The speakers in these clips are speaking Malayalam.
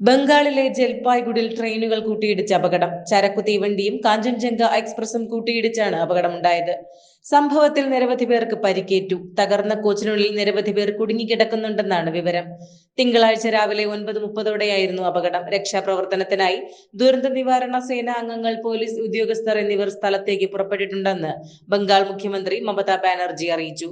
ബംഗാളിലെ ജൽപായ്ഗുഡിൽ ട്രെയിനുകൾ കൂട്ടിയിടിച്ച് അപകടം. ചരക്കു തീവണ്ടിയും കാഞ്ചൻജംഗ എക്സ്പ്രസും കൂട്ടിയിടിച്ചാണ് അപകടമുണ്ടായത്. സംഭവത്തിൽ നിരവധി പേർക്ക് പരിക്കേറ്റു. തകർന്ന കോച്ചിനുള്ളിൽ നിരവധി പേർ കുടുങ്ങിക്കിടക്കുന്നുണ്ടെന്നാണ് വിവരം. തിങ്കളാഴ്ച രാവിലെ ഒൻപത് മുപ്പതോടെയായിരുന്നു അപകടം. രക്ഷാപ്രവർത്തനത്തിനായി ദുരന്ത നിവാരണ സേനാ അംഗങ്ങൾ പോലീസ് ഉദ്യോഗസ്ഥർ എന്നിവർ സ്ഥലത്തേക്ക് പുറപ്പെട്ടിട്ടുണ്ടെന്ന് ബംഗാൾ മുഖ്യമന്ത്രി മമതാ ബാനർജി അറിയിച്ചു.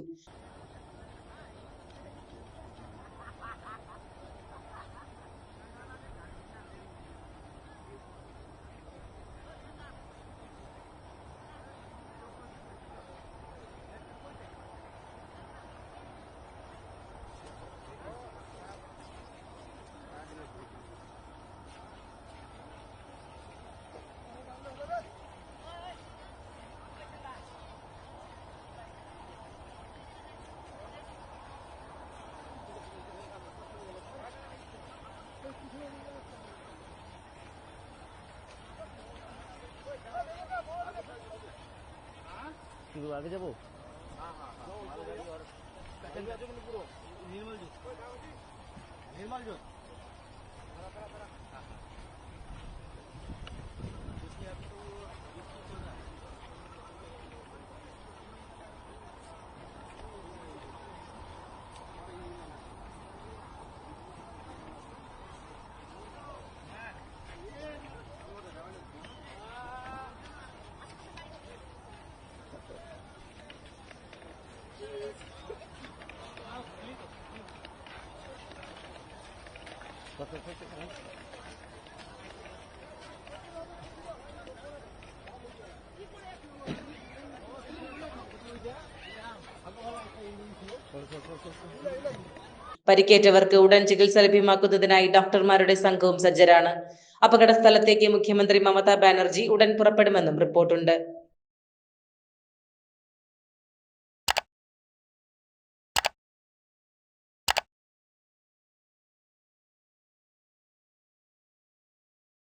শুধু আগে যাবো പരിക്കേറ്റവർക്ക് ഉടൻ ചികിത്സ ലഭ്യമാക്കുന്നതിനായി ഡോക്ടർമാരുടെ സംഘവും സജ്ജരാണ്. അപകട സ്ഥലത്തേക്ക് മുഖ്യമന്ത്രി മമതാ ബാനർജി ഉടൻ പുറപ്പെടുമെന്നും റിപ്പോർട്ടുണ്ട്.